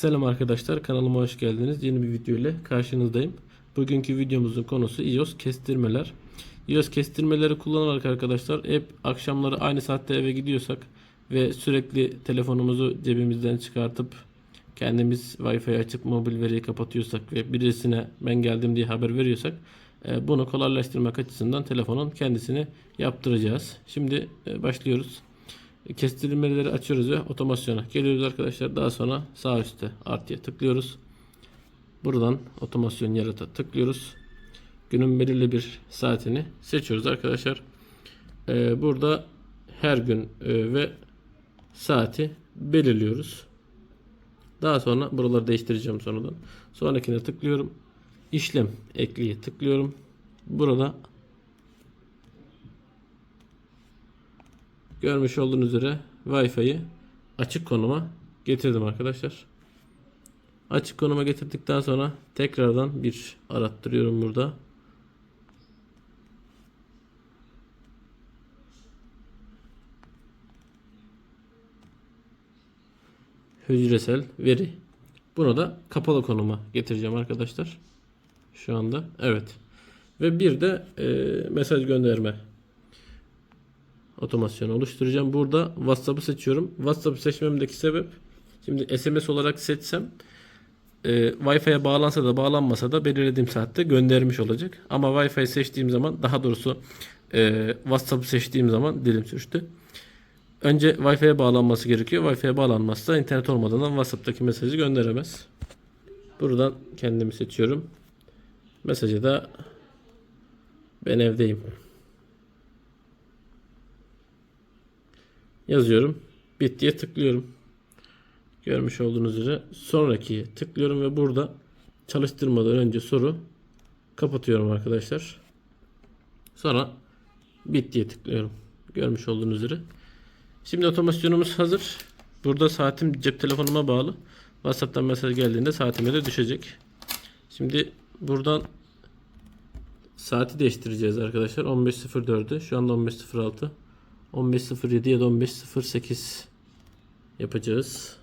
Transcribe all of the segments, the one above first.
Selam arkadaşlar kanalıma hoş geldiniz. Yeni bir video ile karşınızdayım. Bugünkü videomuzun konusu iOS kestirmeler. iOS kestirmeleri kullanarak arkadaşlar hep akşamları aynı saatte eve gidiyorsak ve sürekli telefonumuzu cebimizden çıkartıp kendimiz Wi-Fi açıp mobil veriyi kapatıyorsak ve birisine ben geldim diye haber veriyorsak e, bunu kolaylaştırmak açısından telefonun kendisini yaptıracağız. Şimdi e, başlıyoruz. Kestirmeleri açıyoruz ve otomasyona geliyoruz arkadaşlar. Daha sonra sağ üstte artıya tıklıyoruz. Buradan otomasyon yarata tıklıyoruz. Günün belirli bir saatini seçiyoruz arkadaşlar. Ee, burada her gün e, ve saati belirliyoruz. Daha sonra buraları değiştireceğim sonradan. Sonrakine tıklıyorum. İşlem ekliye tıklıyorum. Burada Görmüş olduğunuz üzere Wi-Fi'yi açık konuma getirdim arkadaşlar. Açık konuma getirdikten sonra tekrardan bir arattırıyorum burada. Hücresel veri. Bunu da kapalı konuma getireceğim arkadaşlar. Şu anda. Evet. Ve bir de e, mesaj gönderme otomasyonu oluşturacağım. Burada WhatsApp'ı seçiyorum. WhatsApp'ı seçmemdeki sebep şimdi SMS olarak seçsem e, Wi-Fi'ye bağlansa da bağlanmasa da belirlediğim saatte göndermiş olacak. Ama Wi-Fi seçtiğim zaman daha doğrusu e, WhatsApp'ı seçtiğim zaman dilim sürçtü. Önce Wi-Fi'ye bağlanması gerekiyor. Wi-Fi'ye bağlanmazsa internet olmadan WhatsApp'taki mesajı gönderemez. Buradan kendimi seçiyorum. Mesajı da ben evdeyim. Yazıyorum. Bittiye tıklıyorum. Görmüş olduğunuz üzere sonrakiye tıklıyorum ve burada çalıştırmadan önce soru kapatıyorum arkadaşlar. Sonra bittiye tıklıyorum. Görmüş olduğunuz üzere. Şimdi otomasyonumuz hazır. Burada saatim cep telefonuma bağlı. WhatsApp'tan mesaj geldiğinde saatime de düşecek. Şimdi buradan saati değiştireceğiz arkadaşlar. 15.04'ü. Şu anda 15.06. 15.07 ya da 15.08 yapacağız.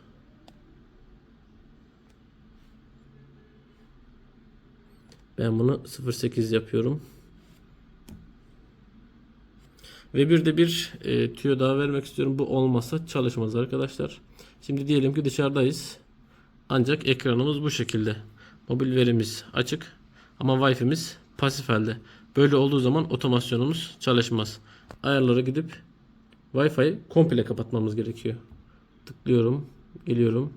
Ben bunu 08 yapıyorum. Ve bir de bir e, tüyo daha vermek istiyorum. Bu olmasa çalışmaz arkadaşlar. Şimdi diyelim ki dışarıdayız. Ancak ekranımız bu şekilde. Mobil verimiz açık. Ama Wi-Fi'miz pasif halde. Böyle olduğu zaman otomasyonumuz çalışmaz. Ayarlara gidip Wi-Fi komple kapatmamız gerekiyor. Tıklıyorum. Geliyorum.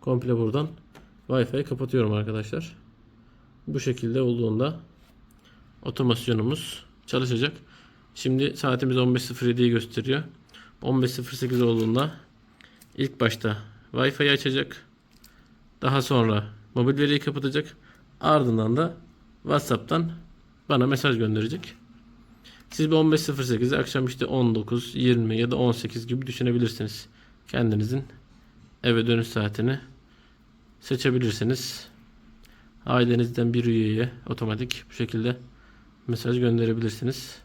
Komple buradan Wi-Fi kapatıyorum arkadaşlar. Bu şekilde olduğunda otomasyonumuz çalışacak. Şimdi saatimiz 15.07'yi gösteriyor. 15.08 olduğunda ilk başta Wi-Fi'yi açacak. Daha sonra mobil veriyi kapatacak. Ardından da WhatsApp'tan bana mesaj gönderecek. Siz bir 15.08'i akşam işte 19, 20 ya da 18 gibi düşünebilirsiniz. Kendinizin eve dönüş saatini seçebilirsiniz. Ailenizden bir üyeye otomatik bu şekilde mesaj gönderebilirsiniz.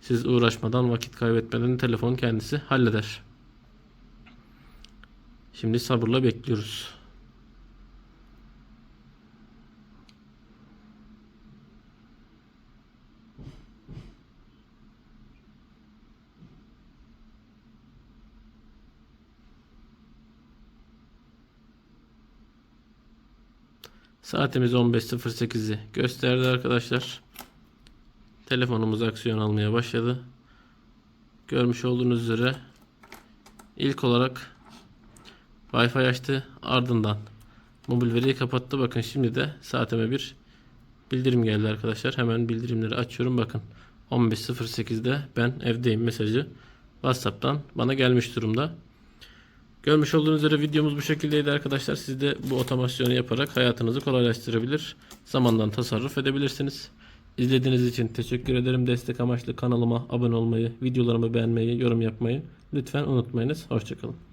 Siz uğraşmadan, vakit kaybetmeden telefon kendisi halleder. Şimdi sabırla bekliyoruz. Saatimiz 15.08'i gösterdi arkadaşlar. Telefonumuz aksiyon almaya başladı. Görmüş olduğunuz üzere ilk olarak Wi-Fi açtı. Ardından mobil veriyi kapattı. Bakın şimdi de saatime bir bildirim geldi arkadaşlar. Hemen bildirimleri açıyorum. Bakın 15.08'de ben evdeyim mesajı WhatsApp'tan bana gelmiş durumda. Görmüş olduğunuz üzere videomuz bu şekildeydi arkadaşlar. Siz de bu otomasyonu yaparak hayatınızı kolaylaştırabilir, zamandan tasarruf edebilirsiniz. İzlediğiniz için teşekkür ederim. Destek amaçlı kanalıma abone olmayı, videolarımı beğenmeyi, yorum yapmayı lütfen unutmayınız. Hoşçakalın.